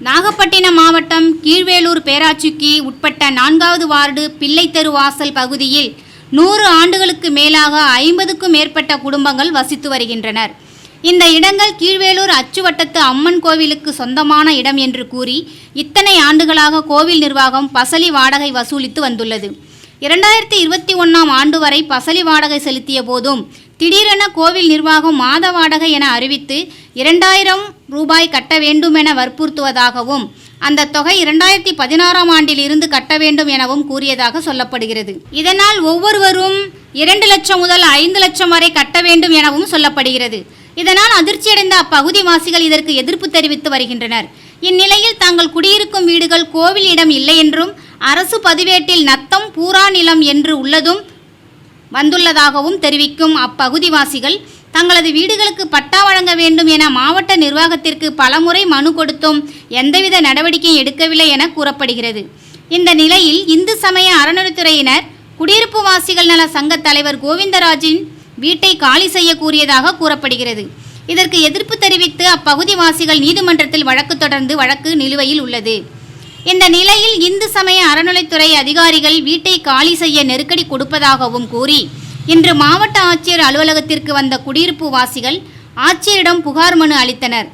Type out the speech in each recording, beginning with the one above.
நாகப்பட்டினம் மாவட்டம் கீழ்வேலூர் பேராட்சிக்கு உட்பட்ட நான்காவது வார்டு பிள்ளைத்தெரு வாசல் பகுதியில் நூறு ஆண்டுகளுக்கு மேலாக ஐம்பதுக்கும் மேற்பட்ட குடும்பங்கள் வசித்து வருகின்றனர். இந்த இடங்கள் கீழ்வேலூர் அச்சுவட்டத்து அம்மன் கோவிலுக்கு சொந்தமான இடம் என்று கூறி இத்தனை ஆண்டுகளாக கோவில் நிர்வாகம் பசலி வாடகை வசூலித்து வந்துள்ளது. இரண்டாயிரத்தி இருபத்தி ஒன்றாம் ஆண்டு வரை பசலி வாடகை செலுத்திய போதும் திடீரென கோவில் நிர்வாகம் மாத வாடகை என அறிவித்து இரண்டாயிரம் ரூபாய் கட்ட வேண்டும் என வற்புறுத்துவதாகவும் அந்த தொகை இரண்டாயிரத்தி பதினாறாம் ஆண்டில் இருந்து கட்ட வேண்டும் எனவும் கூறியதாக சொல்லப்படுகிறது. இதனால் ஒவ்வொருவரும் இரண்டு லட்சம் முதல் ஐந்து லட்சம் வரை கட்ட வேண்டும் எனவும் சொல்லப்படுகிறது. இதனால் அதிர்ச்சியடைந்த அப்பகுதிவாசிகள் இதற்கு எதிர்ப்பு தெரிவித்து வருகின்றனர். இந்நிலையில் தாங்கள் குடியிருக்கும் வீடுகள் கோவில் இடம் இல்லை என்றும் அரசு பதிவேட்டில் நத்தம் பூரா நிலம் என்று உள்ளதும் வந்துள்ளதாகவும் தெரிவிக்கும் அப்பகுதிவாசிகள் தங்களது வீடுகளுக்கு பட்டா வழங்க வேண்டும் என மாவட்ட நிர்வாகத்திற்கு பலமுறை மனு கொடுத்தும் எந்தவித நடவடிக்கையும் எடுக்கவில்லை என கூறப்படுகிறது. இந்த நிலையில் இந்து சமய அறநிலைத்துறையினர் குடியிருப்பு வாசிகள் நல சங்க தலைவர் கோவிந்தராஜின் வீட்டை காலி செய்ய கூறியதாக கூறப்படுகிறது. இதற்கு எதிர்ப்பு தெரிவித்து அப்பகுதிவாசிகள் நீதிமன்றத்தில் வழக்கு தொடர்ந்து வழக்கு நிலுவையில் உள்ளது. இந்த நிலையில் இந்து சமய அறநிலைத்துறை அதிகாரிகள் வீட்டை காலி செய்ய நெருக்கடி கொடுப்பதாகவும் கூறி இன்று மாவட்ட ஆட்சியர் அலுவலகத்திற்கு வந்த குடியிருப்பு வாசிகள் ஆட்சியரிடம் புகார் மனு அளித்தனர்.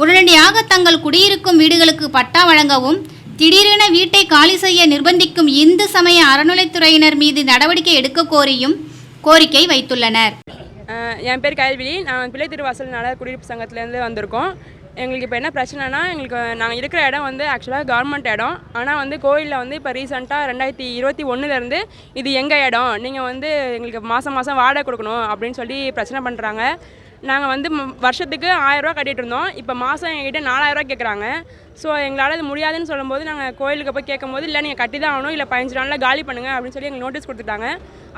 உடனடியாக தங்கள் குடியிருக்கும் வீடுகளுக்கு பட்டா வழங்கவும் திடீரென வீட்டை காலி செய்ய நிர்பந்திக்கும் இந்து சமய அறநிலைத்துறையினர் மீது நடவடிக்கை எடுக்க கோரியும் கோரிக்கை வைத்துள்ளனர். என் பேர் கயல்விழி நான் பிள்ளை திருவாசல் நல குடியிருப்பு சங்கத்திலேருந்து வந்திருக்கோம். எங்களுக்கு இப்போ என்ன பிரச்சனைனா எங்களுக்கு நாங்கள் இருக்கிற இடம் வந்து ஆக்சுவலாக கவர்மெண்ட் இடம். ஆனால் வந்து கோயிலில் வந்து இப்போ ரீசெண்டாக ரெண்டாயிரத்தி இருபத்தி ஒன்றுலேருந்து இது எங்கள் இடம்? நீங்கள் வந்து எங்களுக்கு மாதம் மாதம் வாடகை கொடுக்கணும் அப்படின்னு சொல்லி பிரச்சனை பண்ணுறாங்க நாங்கள் வந்து வருஷத்துக்கு ஆயிரரூவா கட்டிகிட்டு இருந்தோம். இப்போ மாதம் எங்ககிட்ட நாலாயிரரூவா கேட்குறாங்க ஸோ எங்களால் இது முடியாதுன்னு சொல்லும்போது நாங்கள் கோயிலுக்கு போய் கேட்கும் போது இல்லை நீங்கள் கட்டி தான் ஆகணும். இல்லை பதினஞ்சு நாளில் காலி பண்ணுங்கள் அப்படின்னு சொல்லி எங்களுக்கு நோட்டீஸ் கொடுத்துட்டாங்க.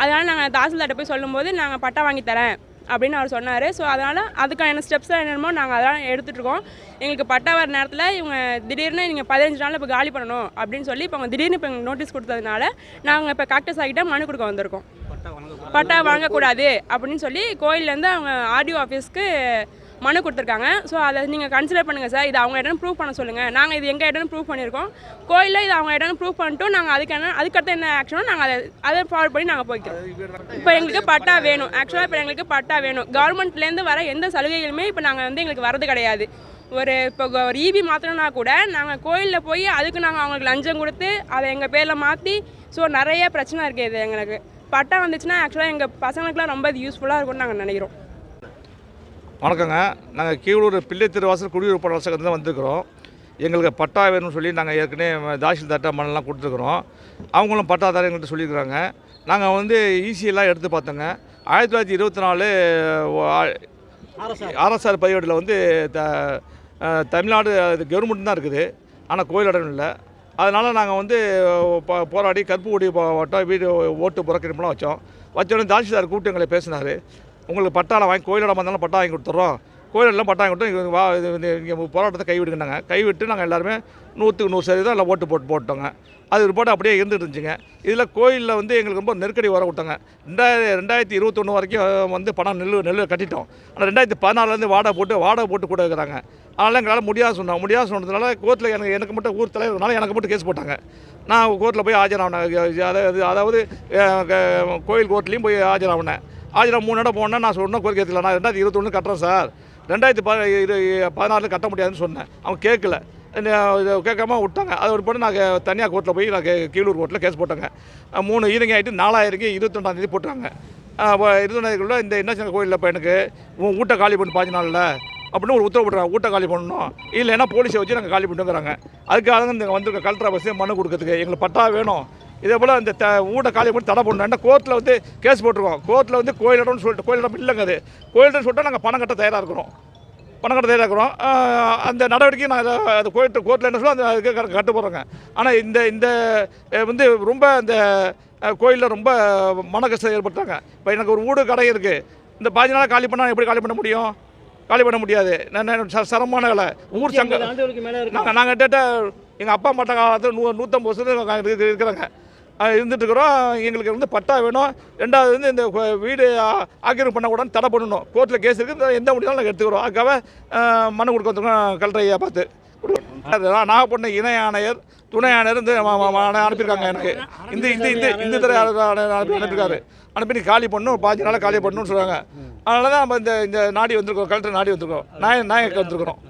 அதனால் நாங்கள் தாசில்தார்ட்ட போய் சொல்லும்போது நாங்கள் பட்டா வாங்கி தரேன். அப்படின்னு அவர் சொன்னார். ஸோ அதனால் அதுக்கான ஸ்டெப்ஸ் என்னமோ நாங்கள் அதெல்லாம் எடுத்துகிட்ருக்கோம் எங்களுக்கு பட்டா வர நேரத்தில் இவங்க திடீர்னு நீங்கள் பதினஞ்சு நாளில் இப்போ காலி பண்ணணும் அப்படின்னு சொல்லி இப்போ அவங்க திடீர்னு இப்போ எங்களுக்கு நோட்டீஸ் கொடுத்ததுனால நாங்கள் இப்போ கலெக்டர்ஸ் ஆகிட்டால் மனு கொடுக்க வந்திருக்கோம். பட்டா வாங்கக்கூடாது அப்படின்னு சொல்லி கோயிலேருந்து அவங்க ஆர்டிஓ ஆஃபீஸ்க்கு மனு கொடுத்துருக்காங்க. ஸோ அதை நீங்கள் கன்சிடர் பண்ணுங்கள் சார் இது அவங்க இடம் ப்ரூவ் பண்ண சொல்லுங்கள் நாங்கள் இது எங்கள் இடம் ப்ரூவ் பண்ணியிருக்கோம் கோயிலில் இது அவங்க இடம் ப்ரூவ் பண்ணிட்டோம் நாங்கள் அதுக்கு என்ன அதுக்கடுத்து என்ன ஆக்ஷனோ நாங்கள் அதை அதை ஃபாலோ பண்ணி நாங்கள் போய்க்கிறோம். இப்போ எங்களுக்கு பட்டா வேணும். ஆக்சுவலாக இப்போ எங்களுக்கு பட்டா வேணும். கவர்மெண்ட்லேருந்து வர எந்த சலுகைகளுமே இப்போ நாங்கள் வந்து எங்களுக்கு வரது கிடையாது. ஒரு இப்போ ஒரு ஈபி மாற்றணும்னா கூட நாங்கள் கோயிலில் போய் அதுக்கு நாங்கள் அவங்களுக்கு லஞ்சம் கொடுத்து அதை எங்கள் பேரில் மாற்றி ஸோ நிறைய பிரச்சனை இருக்குது இது எங்களுக்கு. பட்டா வந்துச்சுன்னா ஆக்சுவலாக எங்கள் பசங்களுக்குலாம் ரொம்ப இது யூஸ்ஃபுல்லாக இருக்கும்னு நாங்கள் நினைக்கிறோம். வணக்கங்க. நாங்கள் கீழூர் பிள்ளை திருவாசல் குடியிருப்பு வசதி தான் வந்திருக்கிறோம். எங்களுக்கு பட்டா வேணும்னு சொல்லி நாங்கள் ஏற்கனவே தாசில்தார்ட்டா மனெல்லாம் கொடுத்துருக்குறோம். அவங்களும் பட்டா தர எங்கள்கிட்ட சொல்லியிருக்கிறாங்க. நாங்கள் வந்து ஈஸியெல்லாம் எடுத்து பார்த்தோங்க. ஆயிரத்தி தொள்ளாயிரத்தி இருபத்தி நாலு ஆர்எஸ்ஆர் பதிவேட்டில் வந்து த தமிழ்நாடு அது கவர்மெண்ட் தான் இருக்குது. ஆனால் கோயில் இடம் இல்லை. அதனால் நாங்கள் வந்து போராடி கருப்புக்குடி போ- வட்டம் வீடு ஓட்டு புறக்கணிப்புலாம் வச்சோம். வச்சோடனே தாசில்தார் கூப்பிட்டு எங்களை பேசினார். உங்களுக்கு பட்டாளம் வாங்கி கோயிலோட வந்தாலும் பட்டா வாங்கி கொடுத்துட்றோம் கோயிலெல்லாம் பட்டா வாங்கி கொடுத்தோம் வா இது வந்து இங்கே போராட்டத்தை கைவிடுங்கன்னாங்க. கைவிட்டு நாங்கள் எல்லாருமே நூற்றுக்கு நூறு சதவீதம் எல்லாம் ஓட்டு போட்டு போட்டோங்க. அது ரிப்போர்ட் அப்படியே இருந்துட்டு இருந்துச்சுங்க. இதில் கோயிலில் வந்து எங்களுக்கு ரொம்ப நெருக்கடி வர விட்டாங்க. ரெண்டாயிரம் ரெண்டாயிரத்தி இருபத்தொன்று வரைக்கும் வந்து பணம் நெல் நெல் கட்டிட்டோம். ஆனால் ரெண்டாயிரத்தி பதினாலேருந்து வாடகை போட்டு வாடகை போட்டு கூட இருக்கிறாங்க. அதனால் எங்களால் முடியாது சொன்னோம். முடியாது சொன்னதுனால கோர்ட்டில் எனக்கு எனக்கு மட்டும் ஊர் தலைவர்னால எனக்கு மட்டும் கேஸ் போட்டாங்க. நான் கோர்ட்டில் போய் ஆஜராகினேன் அதாவது அதாவது கோயில் கோர்ட்லேயும் போய் ஆஜராகினேன் ஆஜராக மூணு இடம் போனேன். நான் சொன்ன கோரிக்கை எடுத்துக்கல நான் ரெண்டாயிரத்தி இருபத்தொன்று கட்டுறேன் சார். ரெண்டாயிரத்தி ப இரு பதினாறில் கட்ட முடியாதுன்னு சொன்னேன். அவங்க கேட்கல கேட்காம விட்டாங்க. அது ஒரு பொண்ணு நாங்கள் தனியாக கோர்ட்டில் போய் நான் கே- கீழூர் கோர்ட்டில் கேஸ் போட்டேங்க. மூணு ஈரங்க ஆகிட்டு நாலாயிரங்க இருபத்தொண்டாந்தேதி போட்டாங்க. இருபத்தொண்டாயிரக்குள்ள இந்த என்ன கோயிலில் இப்போ எனக்கு? உன் வீட்டை காலி பண்ணி பாஞ்சு நாளில். அப்படின்னு ஒரு உத்தரவு போட்டுறாங்க. ஊட்ட காலி பண்ணணும். இல்லைன்னா போலீஸை வச்சு நாங்கள் காலி பண்ணுங்கிறாங்க அதுக்காக தான் இந்த வந்திருக்க கலெக்டர் ஆஃபீஸே மனு கொடுக்கறதுக்கு. எங்களுக்கு பட்டா வேணும். இதே போல் இந்த த வீட்டை காலி பண்ணி தடை பண்ணணும் கோர்ட்டில் வந்து கேஸ் போட்டிருக்கோம். கோர்ட்டில் வந்து கோயிலிடம்னு சொல்லிட்டு கோயிலிடம் இல்லைங்க அது. கோயிலிடம் சொல்லிட்டு நாங்கள் பணம் கட்ட தயாராக இருக்கிறோம். பணம் கட்ட தயாராக இருக்கிறோம். அந்த நடவடிக்கை நாங்கள் அது கோயில் கோர்ட்டில் என்ன சொல்லுவோம் அந்த அதுக்கு கட்டு போடுறோங்க. ஆனால் இந்த இந்த வந்து ரொம்ப இந்த கோயிலில் ரொம்ப மன கஷ்டம் ஏற்பட்டாங்க. இப்போ எனக்கு ஒரு வீடு கடை இருக்குது இந்த பாஞ்சு நாள் காலி பண்ணால் எப்படி காலி பண்ண முடியும்? காலி பண்ண முடியாது. சிரமமான வேலை. ஊர் சங்க ஆண்டுகளுக்கு மேலே இருக்கு? நாங்கள் நாங்கள் கிட்ட எங்கள் அப்பா மட்ட காலத்தில் நூ நூற்றம்பது வருஷத்துக்கு இருக்கிறாங்க. இருந்துட்டுருக்குறோம் எங்களுக்கு வந்து பட்டா வேணும். ரெண்டாவது வந்து இந்த வீடு ஆக்கிரமிப்பு பண்ணக்கூடாது தடை பண்ணணும். கோர்ட்டில் கேஸ் இருக்குது எந்த முடியாலும் நாங்கள் எடுத்துக்கிறோம். அதுக்காக மனு கொடுக்க வந்துருக்கோம். கலெக்டரையா பார்த்து அதுதான் நாகப்பட்டினம் இணை ஆணையர் துணை ஆணையர் வந்து அனுப்பியிருக்காங்க எனக்கு. இந்த இந்த இந்த இந்த துறை ஆணையர் அனுப்பி அனுப்பியிருக்காரு. அனுப்பி நீ காலி பண்ணணும். பாஞ்சு நாளாக காலி பண்ணணும்னு சொல்கிறாங்க அதனால தான் நம்ம இந்த இந்த நாடி வந்திருக்கோம். கலெக்டர் நாடி வந்திருக்கோம். நாய நாயக்க வந்திருக்கிறோம்.